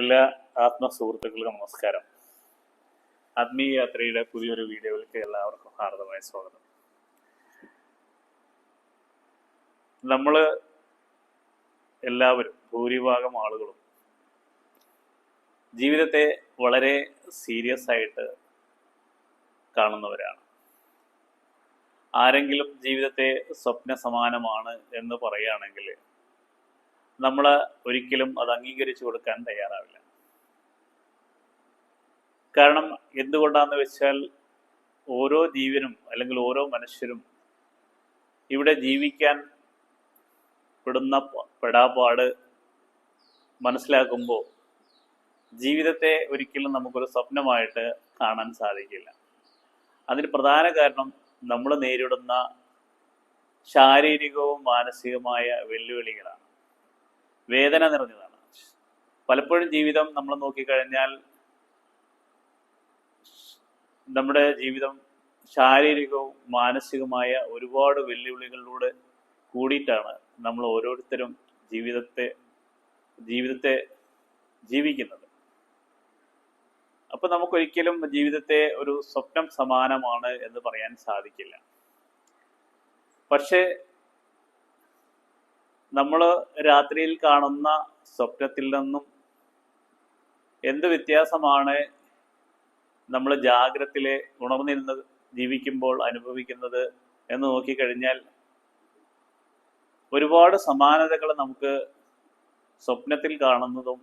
എല്ലാ ആത്മ സുഹൃത്തുക്കൾക്കും നമസ്കാരം. ആത്മീയ യാത്രയുടെ പുതിയൊരു വീഡിയോയിലേക്ക് എല്ലാവർക്കും ഹാർദമായ സ്വാഗതം. നമ്മൾ എല്ലാവരും ഭൂരിഭാഗം ആളുകളും ജീവിതത്തെ വളരെ സീരിയസ് ആയിട്ട് കാണുന്നവരാണ്. ആരെങ്കിലും ജീവിതത്തെ സ്വപ്ന സമാനമാണ് എന്ന് പറയുകയാണെങ്കിൽ നമ്മൾ ഒരിക്കലും അത് അംഗീകരിച്ചു കൊടുക്കാൻ തയ്യാറാവില്ല. കാരണം എന്തുകൊണ്ടാന്ന് വെച്ചാൽ ഓരോ ജീവനും അല്ലെങ്കിൽ ഓരോ മനുഷ്യരും ഇവിടെ ജീവിക്കാൻ പെടുന്ന പെടാപാട് മനസ്സിലാക്കുമ്പോൾ ജീവിതത്തെ ഒരിക്കലും നമുക്കൊരു സ്വപ്നമായിട്ട് കാണാൻ സാധിക്കില്ല. അതിന് പ്രധാന കാരണം നമ്മൾ നേരിടുന്ന ശാരീരികവും മാനസികവുമായ വെല്ലുവിളികളാണ്. വേദന നിറഞ്ഞതാണ്. പലപ്പോഴും ജീവിതം നമ്മൾ നോക്കിക്കഴിഞ്ഞാൽ നമ്മുടെ ജീവിതം ശാരീരികവും മാനസികവുമായ ഒരുപാട് വെല്ലുവിളികളിലൂടെ കൂടിയിട്ടാണ് നമ്മൾ ഓരോരുത്തരും ജീവിതത്തെ ജീവിതത്തെ ജീവിക്കുന്നത്. അപ്പൊ നമുക്കൊരിക്കലും ജീവിതത്തെ ഒരു സ്വപ്നം സമാനമാണ് എന്ന് പറയാൻ സാധിക്കില്ല. പക്ഷേ നമ്മൾ രാത്രിയിൽ കാണുന്ന സ്വപ്നത്തിൽ നിന്നും എന്ത് വ്യത്യാസമാണ് നമ്മൾ ജാഗ്രത്തിലെ ഉണർന്നിരുന്ന് ജീവിക്കുമ്പോൾ അനുഭവിക്കുന്നത് എന്ന് നോക്കിക്കഴിഞ്ഞാൽ ഒരുപാട് സമാനതകൾ നമുക്ക് സ്വപ്നത്തിൽ കാണുന്നതും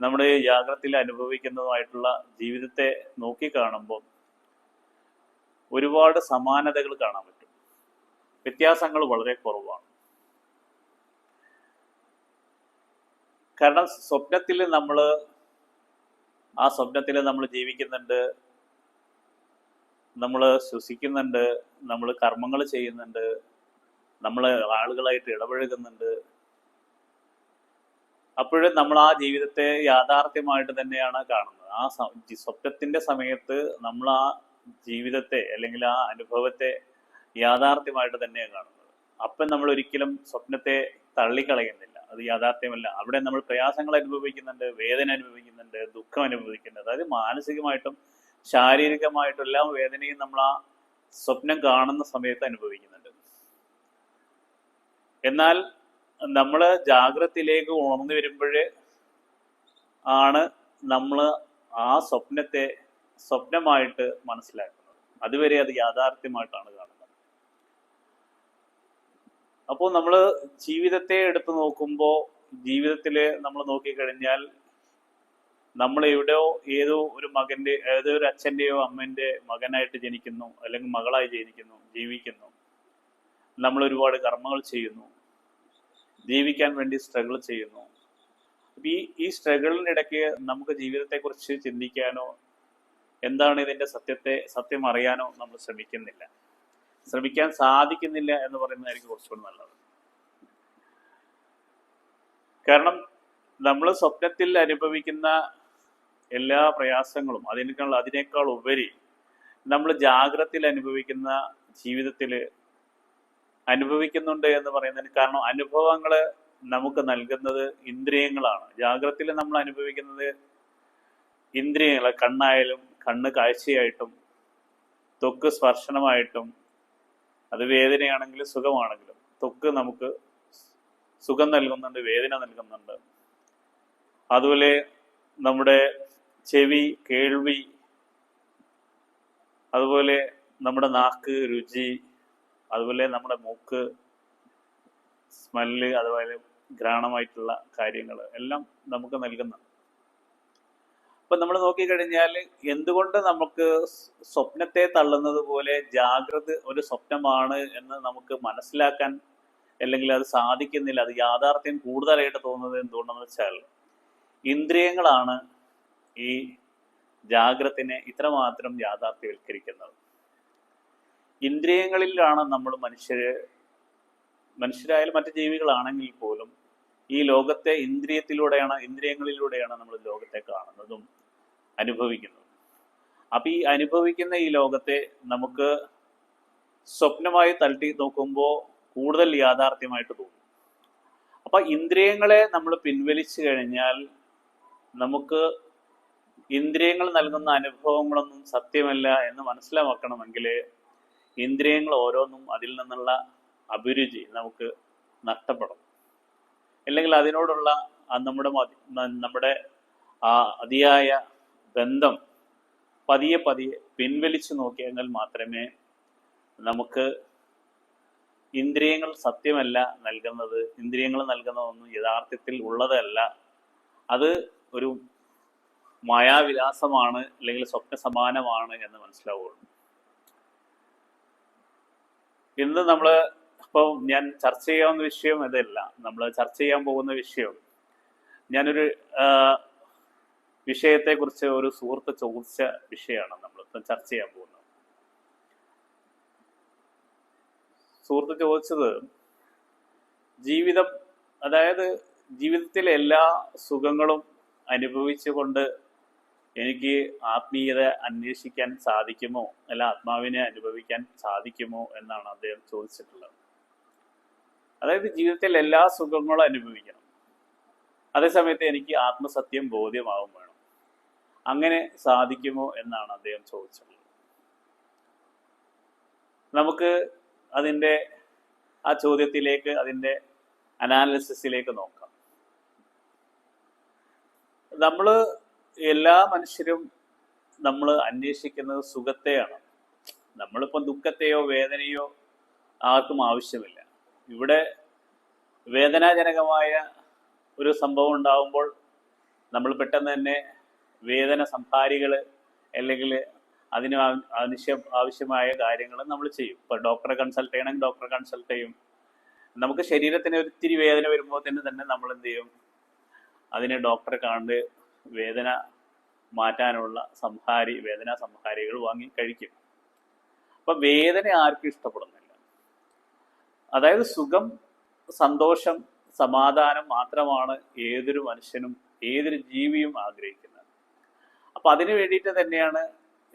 നമ്മുടെ ജാഗ്രതയിൽ അനുഭവിക്കുന്നതുമായിട്ടുള്ള ജീവിതത്തെ നോക്കിക്കാണുമ്പോൾ ഒരുപാട് സമാനതകൾ കാണാൻ പറ്റും. വ്യത്യാസങ്ങൾ വളരെ കുറവാണ്. കാരണം സ്വപ്നത്തിൽ നമ്മൾ ആ സ്വപ്നത്തിൽ നമ്മൾ ജീവിക്കുന്നുണ്ട്. നമ്മൾ ശ്വസിക്കുന്നുണ്ട്. നമ്മൾ കർമ്മങ്ങൾ ചെയ്യുന്നുണ്ട്. നമ്മൾ ആളുകളായിട്ട് ഇടപഴകുന്നുണ്ട്. അപ്പോഴും നമ്മൾ ആ ജീവിതത്തെ യാഥാർത്ഥ്യമായിട്ട് തന്നെയാണ് കാണുന്നത്. ആ സ്വപ്നത്തിന്റെ സമയത്ത് നമ്മൾ ആ ജീവിതത്തെ അല്ലെങ്കിൽ ആ അനുഭവത്തെ യാഥാർത്ഥ്യമായിട്ട് തന്നെയാണ് കാണുന്നത്. അപ്പം നമ്മൾ ഒരിക്കലും സ്വപ്നത്തെ തള്ളിക്കളയുന്നില്ല. അത് യാഥാർത്ഥ്യമല്ല. അവിടെ നമ്മൾ പ്രയാസങ്ങൾ അനുഭവിക്കുന്നുണ്ട് വേദന അനുഭവിക്കുന്നുണ്ട് ദുഃഖം അനുഭവിക്കുന്നുണ്ട്. അതായത് മാനസികമായിട്ടും ശാരീരികമായിട്ടും എല്ലാം വേദനയും നമ്മൾ ആ സ്വപ്നം കാണുന്ന സമയത്ത് അനുഭവിക്കുന്നുണ്ട്. എന്നാൽ നമ്മൾ ജാഗ്രതയിലേക്ക് ഉണർന്നു വരുമ്പോഴേ ആണ് നമ്മൾ ആ സ്വപ്നത്തെ സ്വപ്നമായിട്ട് മനസ്സിലാക്കുന്നത്. അതുവരെ അത് യാഥാർത്ഥ്യമായിട്ടാണ് കാണുന്നത്. അപ്പോൾ നമ്മൾ ജീവിതത്തെ എടുത്തു നോക്കുമ്പോൾ ജീവിതത്തിൽ നമ്മൾ നോക്കിക്കഴിഞ്ഞാൽ നമ്മൾ എവിടെയോ ഏതോ ഒരു മകന്റെ ഏതോ ഒരു അച്ഛന്റെയോ അമ്മന്റെ മകനായിട്ട് ജനിക്കുന്നു അല്ലെങ്കിൽ മകളായി ജനിക്കുന്നു ജീവിക്കുന്നു. നമ്മൾ ഒരുപാട് കർമ്മങ്ങൾ ചെയ്യുന്നു. ജീവിക്കാൻ വേണ്ടി സ്ട്രഗിൾ ചെയ്യുന്നു. ഈ ഈ സ്ട്രഗിളിനിടയ്ക്ക് നമുക്ക് ജീവിതത്തെക്കുറിച്ച് ചിന്തിക്കാനോ എന്താണ് ഇതിന്റെ സത്യത്തെ സത്യം അറിയാനോ നമ്മൾ ശ്രമിക്കുന്നില്ല. ശ്രമിക്കാൻ സാധിക്കുന്നില്ല എന്ന് പറയുന്നതായിരിക്കും കുറച്ചുകൂടി നല്ലത്. കാരണം നമ്മൾ സ്വപ്നത്തിൽ അനുഭവിക്കുന്ന എല്ലാ പ്രയാസങ്ങളും അതിനേക്കാൾ അതിനേക്കാൾ ഉപരി നമ്മൾ ജാഗ്രതയിൽ അനുഭവിക്കുന്ന ജീവിതത്തിൽ അനുഭവിക്കുന്നുണ്ട് എന്ന് പറയുന്നതിന് കാരണം അനുഭവങ്ങൾ നമുക്ക് നൽകുന്നത് ഇന്ദ്രിയങ്ങളാണ്. ജാഗ്രതയിൽ നമ്മൾ അനുഭവിക്കുന്നത് ഇന്ദ്രിയങ്ങൾ കണ്ണായാലും കണ്ണ് കാഴ്ചയായിട്ടും തൊക്ക് സ്പർശനമായിട്ടും അത് വേദനയാണെങ്കിലും സുഖമാണെങ്കിലും തൊക്ക് നമുക്ക് സുഖം നൽകുന്നുണ്ട് വേദന നൽകുന്നുണ്ട്. അതുപോലെ നമ്മുടെ ചെവി കേൾവി അതുപോലെ നമ്മുടെ നാക്ക് രുചി അതുപോലെ നമ്മുടെ മൂക്ക് സ്മെല്ല് അതുപോലെ ഘ്രാണമായിട്ടുള്ള കാര്യങ്ങൾ എല്ലാം നമുക്ക് നൽകുന്നുണ്ട്. അപ്പൊ നമ്മൾ നോക്കിക്കഴിഞ്ഞാൽ എന്തുകൊണ്ട് നമുക്ക് സ്വപ്നത്തെ തള്ളുന്നത് പോലെ ജാഗ്രത ഒരു സ്വപ്നമാണ് എന്ന് നമുക്ക് മനസ്സിലാക്കാൻ അല്ലെങ്കിൽ അത് സാധിക്കുന്നില്ല അത് യാഥാർത്ഥ്യം കൂടുതലായിട്ട് തോന്നുന്നത് എന്തുകൊണ്ടെന്ന് വെച്ചാൽ ഇന്ദ്രിയങ്ങളാണ് ഈ ജാഗ്രത്തിനെ ഇത്രമാത്രം യാഥാർത്ഥ്യവൽക്കരിക്കുന്നത്. ഇന്ദ്രിയങ്ങളിലാണ് നമ്മൾ മനുഷ്യര് മനുഷ്യരായാലും മറ്റു ജീവികളാണെങ്കിൽ പോലും ഈ ലോകത്തെ ഇന്ദ്രിയത്തിലൂടെയാണ് ഇന്ദ്രിയങ്ങളിലൂടെയാണ് നമ്മൾ ലോകത്തെ കാണുന്നതും അനുഭവിക്കുന്നതും അപ്പൊ ഈ അനുഭവിക്കുന്ന ഈ ലോകത്തെ നമുക്ക് സ്വപ്നമായി തട്ടി നോക്കുമ്പോൾ കൂടുതൽ യാഥാർത്ഥ്യമായിട്ട് തോന്നും. അപ്പൊ ഇന്ദ്രിയങ്ങളെ നമ്മൾ പിൻവലിച്ചു കഴിഞ്ഞാൽ നമുക്ക് ഇന്ദ്രിയങ്ങൾ നൽകുന്ന അനുഭവങ്ങളൊന്നും സത്യമല്ല എന്ന് മനസ്സിലാക്കണമെങ്കിൽ ഇന്ദ്രിയങ്ങൾ ഓരോന്നും അതിൽ നിന്നുള്ള അഭിരുചി നമുക്ക് നഷ്ടപ്പെടും അല്ലെങ്കിൽ അതിനോടുള്ള നമ്മുടെ നമ്മുടെ ആ അതിയായ ബന്ധം പതിയെ പതിയെ പിൻവലിച്ചു നോക്കിയെങ്കിൽ മാത്രമേ നമുക്ക് ഇന്ദ്രിയങ്ങൾ സത്യമല്ല നൽകുന്നത് ഇന്ദ്രിയങ്ങൾ നൽകുന്ന ഒന്നും യഥാർത്ഥത്തിൽ ഉള്ളതല്ല. അത് ഒരു മായാവിലാസമാണ് അല്ലെങ്കിൽ സ്വപ്ന സമാനമാണ് എന്ന് മനസ്സിലാവുള്ളൂ. ഇന്ന് നമ്മൾ ഇപ്പോൾ ഞാൻ ചർച്ച ചെയ്യാവുന്ന വിഷയം ഇതല്ല. നമ്മൾ ചർച്ച ചെയ്യാൻ പോകുന്ന വിഷയം ഞാനൊരു വിഷയത്തെക്കുറിച്ച് ഒരു സുഹൃത്ത് ചോദിച്ച വിഷയമാണ് നമ്മളിപ്പം ചർച്ച ചെയ്യാൻ പോകുന്നത്. സുഹൃത്ത് ചോദിച്ചത് ജീവിതം അതായത് ജീവിതത്തിലെ എല്ലാ സുഖങ്ങളും അനുഭവിച്ചുകൊണ്ട് എനിക്ക് ആത്മീയത അന്വേഷിക്കാൻ സാധിക്കുമോ? അല്ല ആത്മാവിനെ അനുഭവിക്കാൻ സാധിക്കുമോ എന്നാണ് അദ്ദേഹം ചോദിച്ചിട്ടുള്ളത്. അതായത് ജീവിതത്തിൽ എല്ലാ സുഖങ്ങളും അനുഭവിക്കണം. അതേസമയത്ത് എനിക്ക് ആത്മസത്യം ബോധ്യമാവും വേണം അങ്ങനെ സാധിക്കുമോ എന്നാണ് അദ്ദേഹം ചോദിച്ചത്. നമുക്ക് അതിന്റെ ആ ചോദ്യത്തിലേക്ക് അതിന്റെ അനാലിസിസിലേക്ക് നോക്കാം. നമ്മൾ എല്ലാ മനുഷ്യരും നമ്മൾ അന്വേഷിക്കുന്നത് സുഖത്തെയാണ്. നമ്മളിപ്പോൾ ദുഃഖത്തെയോ വേദനയോ ആർക്കും ആവശ്യമില്ല. ഇവിടെ വേദനാജനകമായ ഒരു സംഭവം ഉണ്ടാകുമ്പോൾ നമ്മൾ പെട്ടെന്ന് തന്നെ വേദന സംഹാരികൾ അല്ലെങ്കിൽ അതിന് ആവ- ആവശ്യമായ കാര്യങ്ങൾ നമ്മൾ ചെയ്യും. ഇപ്പോൾ ഡോക്ടറെ കൺസൾട്ട് ചെയ്യണമെങ്കിൽ ഡോക്ടറെ കൺസൾട്ട് ചെയ്യും. നമുക്ക് ശരീരത്തിന് ഒത്തിരി വേദന വരുമ്പോൾ തന്നെ തന്നെ നമ്മൾ എന്ത് ചെയ്യും അതിന് ഡോക്ടറെ കണ്ട് വേദന മാറ്റാനുള്ള സംഹാരി വേദന സംഹാരികൾ വാങ്ങി കഴിക്കും. അപ്പൊ വേദന ആർക്കും ഇഷ്ടപ്പെടുന്നില്ല. അതായത് സുഖം സന്തോഷം സമാധാനം മാത്രമാണ് ഏതൊരു മനുഷ്യനും ഏതൊരു ജീവിയും ആഗ്രഹിക്കുന്നത്. അപ്പൊ അതിനു വേണ്ടിയിട്ട് തന്നെയാണ്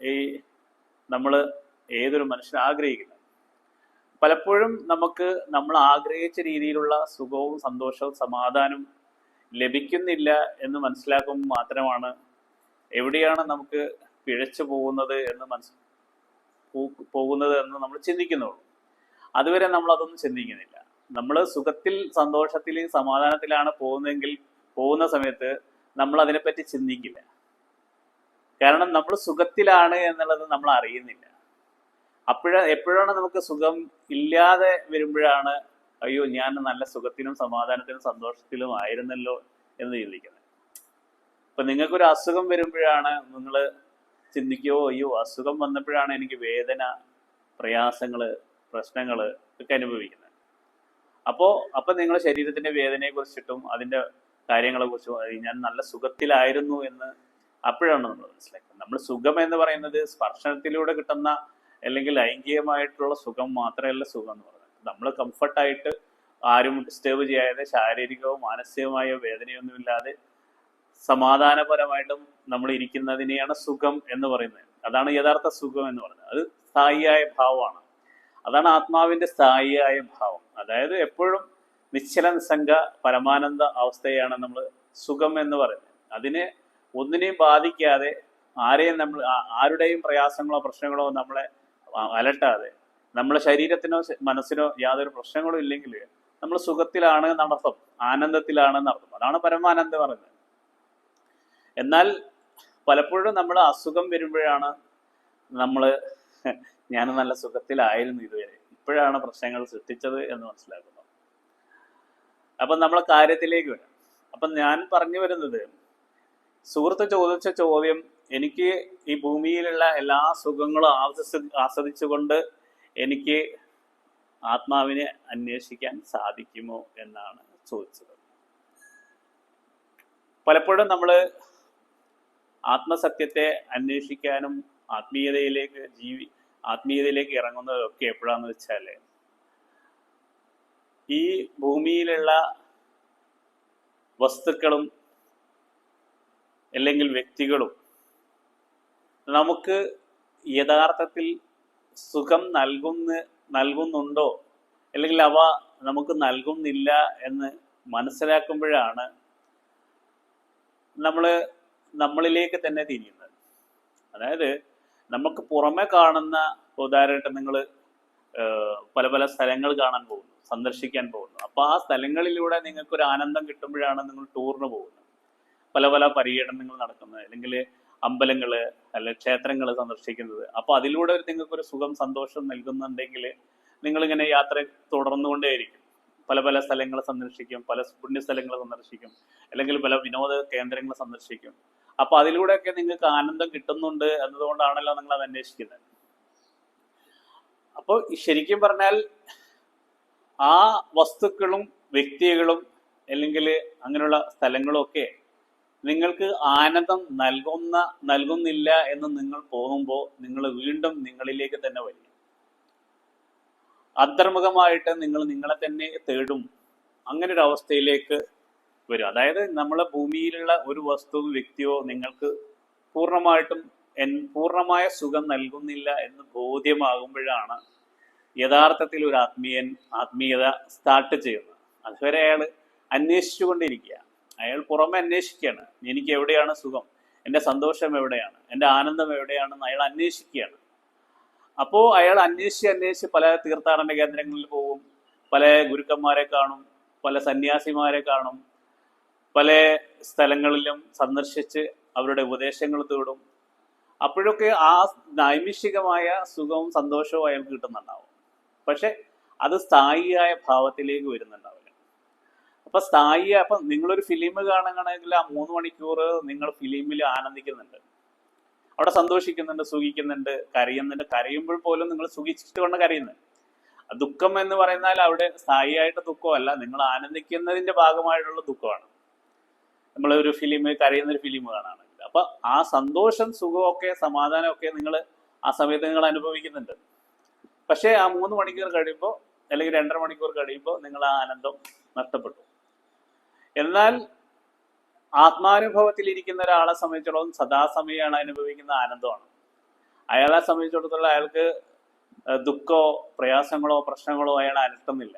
ഈ നമ്മൾ ഏതൊരു മനുഷ്യൻ ആഗ്രഹിക്കുന്നത്. പലപ്പോഴും നമുക്ക് നമ്മൾ ആഗ്രഹിച്ച രീതിയിലുള്ള സുഖവും സന്തോഷവും സമാധാനവും ലഭിക്കുന്നില്ല എന്ന് മനസ്സിലാക്കുമ്പോൾ മാത്രമാണ് എവിടെയാണ് നമുക്ക് പിഴച്ചു പോകുന്നത് എന്ന് മനസ് പോകുന്നത് എന്ന് നമ്മൾ ചിന്തിക്കുന്നുള്ളൂ. അതുവരെ നമ്മൾ അതൊന്നും ചിന്തിക്കുന്നില്ല. നമ്മൾ സുഖത്തിൽ സന്തോഷത്തിൽ സമാധാനത്തിലാണ് പോകുന്നതെങ്കിൽ പോകുന്ന സമയത്ത് നമ്മൾ അതിനെപ്പറ്റി ചിന്തിക്കില്ല. കാരണം നമ്മൾ സുഖത്തിലാണ് എന്നുള്ളത് നമ്മൾ അറിയുന്നില്ല. അപ്പോഴ എപ്പോഴാണ് നമുക്ക് സുഖം ഇല്ലാതെ വരുമ്പോഴാണ് അയ്യോ ഞാൻ നല്ല സുഖത്തിനും സമാധാനത്തിനും സന്തോഷത്തിലും ആയിരുന്നല്ലോ എന്ന് ചിന്തിക്കുന്നത്. ഇപ്പൊ നിങ്ങൾക്കൊരു അസുഖം വരുമ്പോഴാണ് നിങ്ങൾ ചിന്തിക്കുകയോ അയ്യോ അസുഖം വന്നപ്പോഴാണ് എനിക്ക് വേദന പ്രയാസങ്ങൾ പ്രശ്നങ്ങൾ ഒക്കെ അനുഭവിക്കുന്നത്. അപ്പോ അപ്പൊ നിങ്ങൾ ശരീരത്തിന്റെ വേദനയെ കുറിച്ചിട്ടും അതിന്റെ കാര്യങ്ങളെ കുറിച്ചും ഞാൻ നല്ല സുഖത്തിലായിരുന്നു എന്ന് അപ്പോഴാണ് നമ്മൾ മനസ്സിലാക്കുന്നത്. നമ്മൾ സുഖം എന്ന് പറയുന്നത് സ്പർശനത്തിലൂടെ കിട്ടുന്ന അല്ലെങ്കിൽ ലൈംഗികമായിട്ടുള്ള സുഖം മാത്രമല്ല സുഖം എന്ന് പറയുന്നത്. നമ്മൾ കംഫർട്ടായിട്ട് ആരും ഡിസ്റ്റേബ് ചെയ്യാതെ ശാരീരികവും മാനസികമായ വേദനയൊന്നുമില്ലാതെ സമാധാനപരമായിട്ടും നമ്മൾ ഇരിക്കുന്നതിനെയാണ് സുഖം എന്ന് പറയുന്നത്. അതാണ് യഥാർത്ഥ സുഖം എന്ന് പറയുന്നത്. അത് സ്ഥായിയായ ഭാവമാണ്. അതാണ് ആത്മാവിന്റെ സ്ഥായിയായ ഭാവം. അതായത് എപ്പോഴും നിശ്ചല നിസ്സംഗ പരമാനന്ദ അവസ്ഥയാണ് നമ്മൾ സുഖം എന്ന് പറയുന്നത്. അതിനെ ഒന്നിനെയും ബാധിക്കാതെ ആരെയും നമ്മൾ ആരുടെയും പ്രയാസങ്ങളോ പ്രശ്നങ്ങളോ നമ്മളെ അലട്ടാതെ നമ്മളെ ശരീരത്തിനോ മനസ്സിനോ യാതൊരു പ്രശ്നങ്ങളും ഇല്ലെങ്കിൽ നമ്മൾ സുഖത്തിലാണ് എന്നർത്ഥം ആനന്ദത്തിലാണ് എന്നർത്ഥം. അതാണ് പരമാനന്ദം പറഞ്ഞത് എന്നാൽ പലപ്പോഴും നമ്മൾ അസുഖം വരുമ്പോഴാണ് നമ്മൾ ഞാൻ നല്ല സുഖത്തിലായിരുന്നു ഇതുവരെ. ഇപ്പോഴാണ് പ്രശ്നങ്ങൾ സൃഷ്ടിച്ചത് എന്ന് മനസ്സിലാക്കുന്നത്. അപ്പം നമ്മളെ കാര്യത്തിലേക്ക് വരാം. അപ്പം ഞാൻ പറഞ്ഞു വരുന്നത് സുഹൃത്ത് ചോദിച്ച ചോദ്യം എനിക്ക് ഈ ഭൂമിയിലുള്ള എല്ലാ സുഖങ്ങളും ആസ്വദി ആസ്വദിച്ചുകൊണ്ട് എനിക്ക് ആത്മാവിനെ അന്വേഷിക്കാൻ സാധിക്കുമോ എന്നാണ് ചോദിച്ചത്. പലപ്പോഴും നമ്മൾ ആത്മസത്യത്തെ അന്വേഷിക്കാനും ആത്മീയതയിലേക്ക് ജീവി ആത്മീയതയിലേക്ക് ഇറങ്ങുന്നതൊക്കെ എപ്പോഴാന്ന് വെച്ചാൽ ഈ ഭൂമിയിലുള്ള വസ്തുക്കളും അല്ലെങ്കിൽ വ്യക്തികളും നമുക്ക് യഥാർത്ഥത്തിൽ സുഖം നൽകുന്ന നൽകുന്നുണ്ടോ? അല്ലെങ്കിൽ അവ നമുക്ക് നൽകുന്നില്ല എന്ന് മനസ്സിലാക്കുമ്പോഴാണ് നമ്മൾ നമ്മളിലേക്ക് തന്നെ തിരിയുന്നത്. അതായത് നമുക്ക് പുറമെ കാണുന്ന ഉദാഹരണമായിട്ട് നിങ്ങൾ പല പല സ്ഥലങ്ങൾ കാണാൻ പോകുന്നു സന്ദർശിക്കാൻ പോകുന്നു. അപ്പോൾ ആ സ്ഥലങ്ങളിലൂടെ നിങ്ങൾക്ക് ഒരു ആനന്ദം കിട്ടുമ്പോഴാണ് നിങ്ങൾ ടൂറിന് പോകുന്നത്. പല പല പര്യടനങ്ങൾ നടക്കുന്നത് അല്ലെങ്കിൽ അമ്പലങ്ങൾ അല്ലെ ക്ഷേത്രങ്ങൾ സന്ദർശിക്കുന്നത്. അപ്പൊ അതിലൂടെ നിങ്ങൾക്ക് ഒരു സുഖം സന്തോഷം നൽകുന്നുണ്ടെങ്കിൽ നിങ്ങളിങ്ങനെ യാത്ര തുടർന്നുകൊണ്ടേയിരിക്കും. പല പല സ്ഥലങ്ങൾ സന്ദർശിക്കും പല പുണ്യ സ്ഥലങ്ങൾ സന്ദർശിക്കും അല്ലെങ്കിൽ പല വിനോദ കേന്ദ്രങ്ങൾ സന്ദർശിക്കും. അപ്പൊ അതിലൂടെയൊക്കെ നിങ്ങൾക്ക് ആനന്ദം കിട്ടുന്നുണ്ട് എന്നതുകൊണ്ടാണല്ലോ നിങ്ങൾ അത് അന്വേഷിക്കുന്നത്. അപ്പോൾ ശരിക്കും പറഞ്ഞാൽ ആ വസ്തുക്കളും വ്യക്തികളും അല്ലെങ്കിൽ അങ്ങനെയുള്ള സ്ഥലങ്ങളും ഒക്കെ നിങ്ങൾക്ക് ആനന്ദം നൽകുന്ന നൽകുന്നില്ല എന്ന് നിങ്ങൾ പോകുമ്പോൾ നിങ്ങൾ വീണ്ടും നിങ്ങളിലേക്ക് തന്നെ വരും. അന്തർമുഖമായിട്ട് നിങ്ങൾ നിങ്ങളെ തന്നെ തേടും. അങ്ങനെ ഒരു അവസ്ഥയിലേക്ക് വരും. അതായത് നമ്മളെ ഭൂമിയിലുള്ള ഒരു വസ്തുവും വ്യക്തിയോ നിങ്ങൾക്ക് പൂർണമായിട്ടും പൂർണമായ സുഖം നൽകുന്നില്ല എന്ന് ബോധ്യമാകുമ്പോഴാണ് യഥാർത്ഥത്തിൽ ഒരു ആത്മീയൻ ആത്മീയത സ്റ്റാർട്ട് ചെയ്യുന്നത്. അതുവരെ അയാൾ അന്വേഷിച്ചുകൊണ്ടിരിക്കുക അയാൾ പുറമെ അന്വേഷിക്കുകയാണ്. എനിക്ക് എവിടെയാണ് സുഖം? എന്റെ സന്തോഷം എവിടെയാണ്? എന്റെ ആനന്ദം എവിടെയാണെന്ന് അയാൾ അന്വേഷിക്കുകയാണ്. അപ്പോൾ അയാൾ അന്വേഷിച്ച് അന്വേഷിച്ച് പല തീർത്ഥാടന കേന്ദ്രങ്ങളിൽ പോകും. പല ഗുരുക്കന്മാരെ കാണും. പല സന്യാസിമാരെ കാണും. പല സ്ഥലങ്ങളിലും സന്ദർശിച്ച് അവരുടെ ഉപദേശങ്ങൾ തേടും. അപ്പോഴൊക്കെ ആ നൈമിഷികമായ സുഖവും സന്തോഷവും അയാൾക്ക് കിട്ടുന്നുണ്ടാവും. പക്ഷെ അത് സ്ഥായിയായ ഭാവത്തിലേക്ക് വരുന്നുണ്ടാവില്ല അപ്പൊ സ്ഥായി അപ്പൊ നിങ്ങളൊരു ഫിലിം കാണുകയാണെങ്കിൽ ആ മൂന്ന് മണിക്കൂർ നിങ്ങൾ ഫിലിമിൽ ആനന്ദിക്കുന്നുണ്ട്. അവിടെ സന്തോഷിക്കുന്നുണ്ട് സുഖിക്കുന്നുണ്ട് കരയുന്നുണ്ട്. കരയുമ്പോൾ പോലും നിങ്ങൾ സുഖിച്ചിട്ട് കൊണ്ട് കരയുന്നത് ദുഃഖം എന്ന് പറയുന്നാൽ അവിടെ സ്ഥായിയായിട്ട് ദുഃഖമല്ല. നിങ്ങൾ ആനന്ദിക്കുന്നതിന്റെ ഭാഗമായിട്ടുള്ള ദുഃഖമാണ്. നമ്മൾ ഒരു ഫിലിം കരയുന്ന ഒരു ഫിലിം കാണാണെങ്കിൽ അപ്പൊ ആ സന്തോഷം സുഖമൊക്കെ സമാധാനമൊക്കെ നിങ്ങൾ ആ സമയത്ത് നിങ്ങൾ അനുഭവിക്കുന്നുണ്ട്. പക്ഷേ ആ മൂന്ന് മണിക്കൂർ കഴിയുമ്പോൾ അല്ലെങ്കിൽ രണ്ടര മണിക്കൂർ കഴിയുമ്പോൾ നിങ്ങൾ ആ ആനന്ദം നഷ്ടപ്പെട്ടു. എന്നാൽ ആത്മാനുഭവത്തിൽ ഇരിക്കുന്ന ഒരാളെ സംബന്ധിച്ചിടത്തോളം സദാസമയമാണ് അനുഭവിക്കുന്ന ആനന്ദമാണ്. അയാളെ സംബന്ധിച്ചിടത്തോളം അയാൾക്ക് ദുഃഖമോ പ്രയാസങ്ങളോ പ്രശ്നങ്ങളോ അയാൾ അലട്ടുന്നില്ല.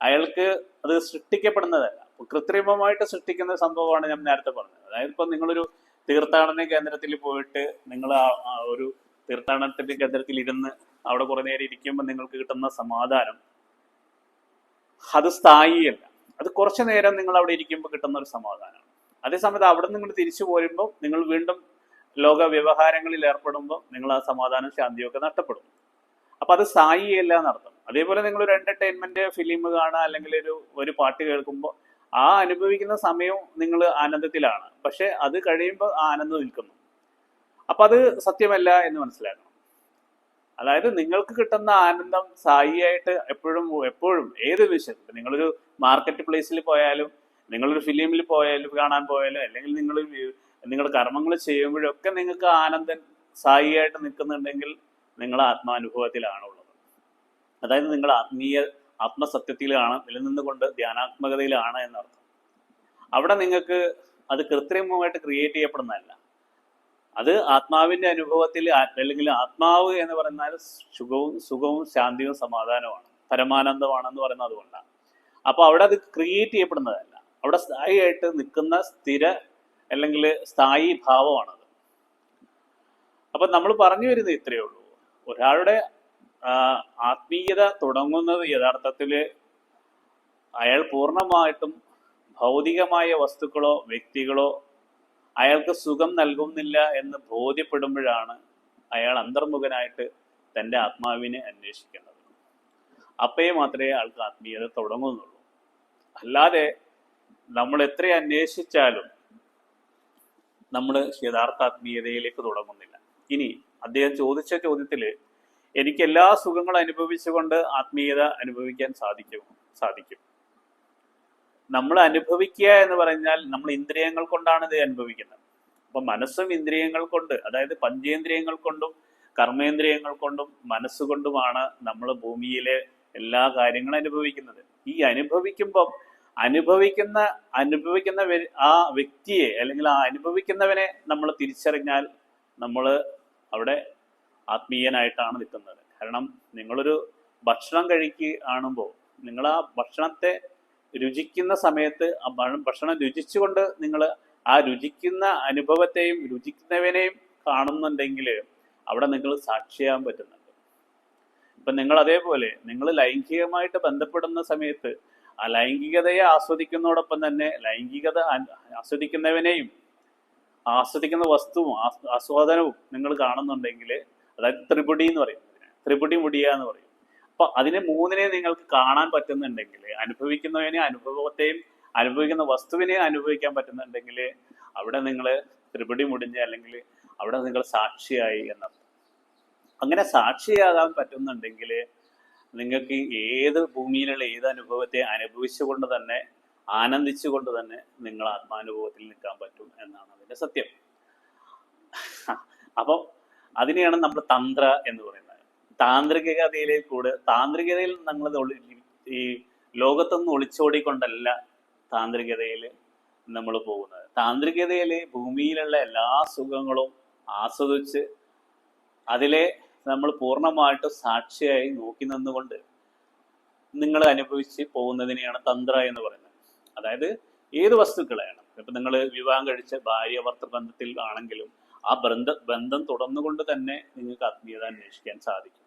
അയാൾക്ക് അത് സൃഷ്ടിക്കപ്പെടുന്നതല്ല. കൃത്രിമമായിട്ട് സൃഷ്ടിക്കുന്ന സംഭവമാണ് ഞാൻ നേരത്തെ പറഞ്ഞത്. അതായത് ഇപ്പൊ നിങ്ങളൊരു തീർത്ഥാടന കേന്ദ്രത്തിൽ പോയിട്ട് നിങ്ങൾ ഒരു തീർത്ഥാടനത്തിന്റെ കേന്ദ്രത്തിൽ ഇരുന്ന് അവിടെ കുറെ നേരം ഇരിക്കുമ്പോൾ നിങ്ങൾക്ക് കിട്ടുന്ന സമാധാനം അത് സ്ഥായിയല്ല. അത് കുറച്ചു നേരം നിങ്ങൾ അവിടെ ഇരിക്കുമ്പോൾ കിട്ടുന്ന ഒരു സമാധാനമാണ് അതേസമയത്ത് അവിടെ നിങ്ങൾ തിരിച്ചു പോരുമ്പോൾ നിങ്ങൾ വീണ്ടും ലോക വ്യവഹാരങ്ങളിൽ ഏർപ്പെടുമ്പോൾ നിങ്ങൾ ആ സമാധാനം ശാന്തിയൊക്കെ നഷ്ടപ്പെടും. അപ്പൊ അത് സായിയല്ല എന്നർത്ഥം അതേപോലെ നിങ്ങൾ ഒരു എന്റർടൈൻമെന്റ് ഫിലിം കാണുക അല്ലെങ്കിൽ ഒരു ഒരു പാട്ട് കേൾക്കുമ്പോൾ ആ അനുഭവിക്കുന്ന സമയവും നിങ്ങൾ ആനന്ദത്തിലാണ്. പക്ഷെ അത് കഴിയുമ്പോൾ ആ ആനന്ദം നിൽക്കുന്നു. അപ്പൊ അത് സത്യമല്ല എന്ന് മനസ്സിലാക്കണം. അതായത് നിങ്ങൾക്ക് കിട്ടുന്ന ആനന്ദം സായിയായിട്ട് എപ്പോഴും എപ്പോഴും ഏത് വിഷയം നിങ്ങളൊരു മാർക്കറ്റ് പ്ലേസിൽ പോയാലും നിങ്ങളൊരു ഫിലിമിൽ പോയാലും കാണാൻ പോയാലും അല്ലെങ്കിൽ നിങ്ങൾ നിങ്ങളുടെ കർമ്മങ്ങൾ ചെയ്യുമ്പോഴൊക്കെ നിങ്ങൾക്ക് ആനന്ദൻ സായിയായിട്ട് നിൽക്കുന്നുണ്ടെങ്കിൽ നിങ്ങൾ ആത്മാനുഭവത്തിലാണുള്ളത്. അതായത് നിങ്ങൾ ആത്മീയ ആത്മസത്യത്തിലാണ് നിലനിന്നുകൊണ്ട് ധ്യാനാത്മകതയിലാണ് എന്നർത്ഥം. അവിടെ നിങ്ങൾക്ക് അത് കൃത്രിമമായിട്ട് ക്രിയേറ്റ് ചെയ്യപ്പെടുന്നതല്ല. അത് ആത്മാവിന്റെ അനുഭവത്തിൽ അല്ലെങ്കിൽ ആത്മാവ് എന്ന് പറഞ്ഞാൽ സുഖവും സുഖവും ശാന്തിയും സമാധാനവുമാണ്. പരമാനന്ദമാണെന്ന് പറയുന്നത് അതുകൊണ്ടാണ്. അപ്പൊ അവിടെ അത് ക്രിയേറ്റ് ചെയ്യപ്പെടുന്നതല്ല. അവിടെ സ്ഥായിയായിട്ട് നിൽക്കുന്ന സ്ഥിര അല്ലെങ്കിൽ സ്ഥായി ഭാവമാണത്. അപ്പൊ നമ്മൾ പറഞ്ഞു വരുന്നത് ഇത്രയേ ഉള്ളൂ. ഒരാളുടെ ആത്മീയത തുടങ്ങുന്നത് യഥാർത്ഥത്തിൽ അയാൾ പൂർണമായിട്ടും ഭൗതികമായ വസ്തുക്കളോ വ്യക്തികളോ അയാൾക്ക് സുഖം നൽകുന്നില്ല എന്ന് ബോധ്യപ്പെടുമ്പോഴാണ് അയാൾ അന്തർമുഖനായിട്ട് തന്റെ ആത്മാവിനെ അന്വേഷിക്കുന്നത്. അപ്പേ മാത്രമേ ആൾക്ക് ആത്മീയത തുടങ്ങുന്നുള്ളൂ. അല്ലാതെ നമ്മൾ എത്ര അന്വേഷിച്ചാലും നമ്മൾ യഥാർത്ഥ ആത്മീയതയിലേക്ക് തുടങ്ങുന്നില്ല. ഇനി അദ്ദേഹം ചോദിച്ച ചോദ്യത്തിൽ എനിക്ക് എല്ലാ സുഖങ്ങളും അനുഭവിച്ചുകൊണ്ട് ആത്മീയത അനുഭവിക്കാൻ സാധിക്കും സാധിക്കും. നമ്മൾ അനുഭവിക്കുക എന്ന് പറഞ്ഞാൽ നമ്മൾ ഇന്ദ്രിയങ്ങൾ കൊണ്ടാണ് ഇത് അനുഭവിക്കുന്നത്. അപ്പൊ മനസ്സും ഇന്ദ്രിയങ്ങൾ കൊണ്ട് അതായത് പഞ്ചേന്ദ്രിയങ്ങൾ കൊണ്ടും കർമ്മേന്ദ്രിയങ്ങൾ കൊണ്ടും മനസ്സുകൊണ്ടുമാണ് നമ്മൾ ഭൂമിയിലെ എല്ലാ കാര്യങ്ങളും അനുഭവിക്കുന്നത്. ഈ അനുഭവിക്കുമ്പം അനുഭവിക്കുന്ന അനുഭവിക്കുന്ന ആ വ്യക്തിയെ അല്ലെങ്കിൽ ആ അനുഭവിക്കുന്നവനെ നമ്മൾ തിരിച്ചറിഞ്ഞാൽ നമ്മൾ അവിടെ ആത്മീയനായിട്ടാണ് നിൽക്കുന്നത്. കാരണം നിങ്ങളൊരു ഭക്ഷണം കഴിക്കുക കാണുമ്പോൾ നിങ്ങൾ ആ ഭക്ഷണത്തെ രുചിക്കുന്ന സമയത്ത് ആ ഭക്ഷണം രുചിച്ചുകൊണ്ട് നിങ്ങൾ ആ രുചിക്കുന്ന അനുഭവത്തെയും രുചിക്കുന്നവനെയും കാണുന്നുണ്ടെങ്കിൽ അവിടെ നിങ്ങൾ സാക്ഷിയാകാൻ പറ്റുന്നുണ്ട് ഇപ്പൊ നിങ്ങൾ അതേപോലെ നിങ്ങൾ ലൈംഗികമായിട്ട് ബന്ധപ്പെടുന്ന സമയത്ത് ആ ലൈംഗികതയെ ആസ്വദിക്കുന്നതോടൊപ്പം തന്നെ ലൈംഗികത ആസ്വദിക്കുന്നവനെയും ആസ്വദിക്കുന്ന വസ്തുവും ആസ്- ആസ്വാദനവും നിങ്ങൾ കാണുന്നുണ്ടെങ്കിൽ അതായത് ത്രിപുടി എന്ന് പറയും ത്രിപുടി മുടിയ എന്ന് പറയും. അപ്പൊ അതിനെ മൂന്നിനെ നിങ്ങൾക്ക് കാണാൻ പറ്റുന്നുണ്ടെങ്കിൽ അനുഭവിക്കുന്നവനെ അനുഭവത്തെയും അനുഭവിക്കുന്ന വസ്തുവിനെ അനുഭവിക്കാൻ പറ്റുന്നുണ്ടെങ്കിൽ അവിടെ നിങ്ങൾ ത്രിപുടി മുടിഞ്ഞ് അല്ലെങ്കിൽ അവിടെ നിങ്ങൾ സാക്ഷിയായി എന്നർത്ഥം അങ്ങനെ സാക്ഷിയാകാൻ പറ്റുന്നുണ്ടെങ്കിൽ നിങ്ങൾക്ക് ഏത് ഭൂമിയിലുള്ള ഏത് അനുഭവത്തെ അനുഭവിച്ചുകൊണ്ട് തന്നെ ആനന്ദിച്ചുകൊണ്ട് തന്നെ നിങ്ങൾ ആത്മാനുഭവത്തിൽ നിൽക്കാൻ പറ്റും എന്നാണ് അതിന്റെ സത്യം. അപ്പോൾ അതിനെയാണ് നമ്മൾ തന്ത്ര എന്ന് പറയുന്നത്. താന്ത്രികതയിലേക്ക് കൂടെ താന്ത്രികതയിൽ നമ്മൾ ഈ ലോകത്തൊന്നും ഒളിച്ചോടിക്കൊണ്ടല്ല താന്ത്രികതയിൽ നമ്മൾ പോകുന്നത്. താന്ത്രികതയിൽ ഭൂമിയിലുള്ള എല്ലാ സുഖങ്ങളും ആസ്വദിച്ച് അതിലെ നമ്മൾ പൂർണമായിട്ട് സാക്ഷിയായി നോക്കി നിന്നുകൊണ്ട് നിങ്ങൾ അനുഭവിച്ച് പോകുന്നതിനെയാണ് തന്ത്ര എന്ന് പറയുന്നത്. അതായത് ഏത് വസ്തുക്കളെയാണ്? ഇപ്പൊ നിങ്ങൾ വിവാഹം കഴിച്ച ഭാര്യ ഭർത്തൃ ബന്ധത്തിൽ ആണെങ്കിലും ആ ബന്ധ ബന്ധം തുടർന്നുകൊണ്ട് തന്നെ നിങ്ങൾക്ക് ആത്മീയത അന്വേഷിക്കാൻ സാധിക്കും.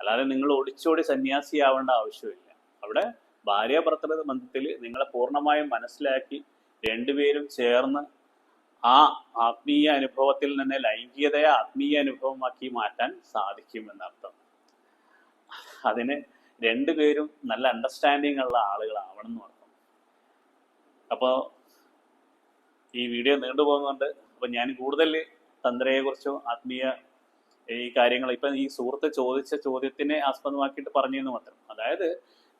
അല്ലാതെ നിങ്ങൾ ഒളിച്ചോടി സന്യാസിയാവേണ്ട ആവശ്യമില്ല. അവിടെ ഭാര്യ ഭർത്തൃ ബന്ധത്തിൽ നിങ്ങളെ പൂർണമായും മനസ്സിലാക്കി രണ്ടുപേരും ചേർന്ന് ആ ആത്മീയ അനുഭവത്തിൽ നിന്ന് ലൈംഗികതയെ ആത്മീയ അനുഭവമാക്കി മാറ്റാൻ സാധിക്കും എന്നർത്ഥം അതിന് രണ്ടുപേരും നല്ല അണ്ടർസ്റ്റാൻഡിങ് ഉള്ള ആളുകളാവണം എന്ന് അർത്ഥം അപ്പോൾ ഈ വീഡിയോ നീണ്ടുപോകുന്നുണ്ട് അപ്പൊ ഞാൻ കൂടുതൽ തന്ത്രയെ കുറിച്ചും ആത്മീയ ഈ കാര്യങ്ങൾ ഇപ്പൊ ഈ സുഹൃത്ത് ചോദിച്ച ചോദ്യത്തിനെ ആസ്പദമാക്കിയിട്ട് പറഞ്ഞു എന്ന് മാത്രം. അതായത്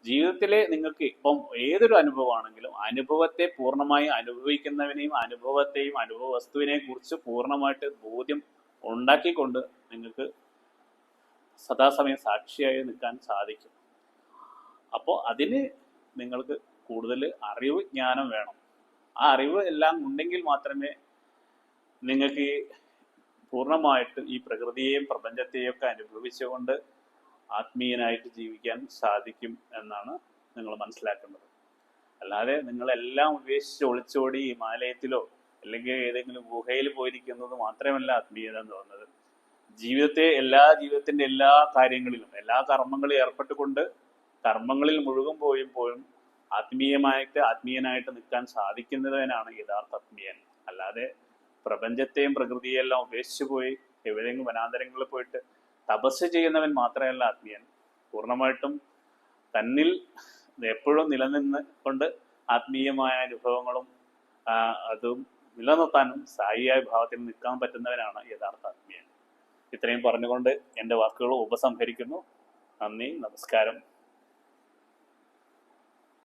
ജീവിതത്തിലെ നിങ്ങൾക്ക് ഇപ്പം ഏതൊരു അനുഭവമാണെങ്കിലും അനുഭവത്തെ പൂർണമായി അനുഭവിക്കുന്നവനെയും അനുഭവത്തെയും അനുഭവ വസ്തുവിനെ കുറിച്ച് പൂർണമായിട്ട് ബോധ്യം ഉണ്ടാക്കിക്കൊണ്ട് നിങ്ങൾക്ക് സദാസമയം സാക്ഷിയായി നിൽക്കാൻ സാധിക്കും. അപ്പോൾ അതിന് നിങ്ങൾക്ക് കൂടുതൽ അറിവ് ജ്ഞാനം വേണം. ആ അറിവ് എല്ലാം ഉണ്ടെങ്കിൽ മാത്രമേ നിങ്ങൾക്ക് പൂർണമായിട്ടും ഈ പ്രകൃതിയെയും പ്രപഞ്ചത്തെയും ഒക്കെ അനുഭവിച്ചുകൊണ്ട് ആത്മീയനായിട്ട് ജീവിക്കാൻ സാധിക്കും എന്നാണ് നിങ്ങൾ മനസ്സിലാക്കേണ്ടത്. അല്ലാതെ നിങ്ങളെല്ലാം ഉപേക്ഷിച്ച് ഒളിച്ചോടി ഹിമാലയത്തിലോ അല്ലെങ്കിൽ ഏതെങ്കിലും ഗുഹയിൽ പോയിരിക്കുന്നത് മാത്രമല്ല ആത്മീയത എന്ന് പറയുന്നത്. ജീവിതത്തെ എല്ലാ ജീവിതത്തിന്റെ എല്ലാ കാര്യങ്ങളിലും എല്ലാ കർമ്മങ്ങളിൽ ഏർപ്പെട്ടുകൊണ്ട് കർമ്മങ്ങളിൽ മുഴുകും പോയും പോയും ആത്മീയമായിട്ട് ആത്മീയനായിട്ട് നിൽക്കാൻ സാധിക്കുന്നതിനാണ് യഥാർത്ഥ ആത്മീയൻ. അല്ലാതെ പ്രപഞ്ചത്തെയും പ്രകൃതിയെല്ലാം ഉപേക്ഷിച്ചു പോയി എവിടെയെങ്കിലും വനാന്തരങ്ങളിൽ പോയിട്ട് തപസ് ചെയ്യുന്നവൻ മാത്രമല്ല ആത്മീയൻ. പൂർണമായിട്ടും തന്നിൽ എപ്പോഴും നിലനിന്ന് കൊണ്ട് ആത്മീയമായ അനുഭവങ്ങളും അതും നിലനിർത്താനും സായിയായ ഭാവത്തിൽ നിൽക്കാൻ പറ്റുന്നവനാണ് യഥാർത്ഥ ആത്മീയൻ. ഇത്രയും പറഞ്ഞുകൊണ്ട് എന്റെ വാക്കുകൾ ഉപസംഹരിക്കുന്നു. നന്ദി നമസ്കാരം.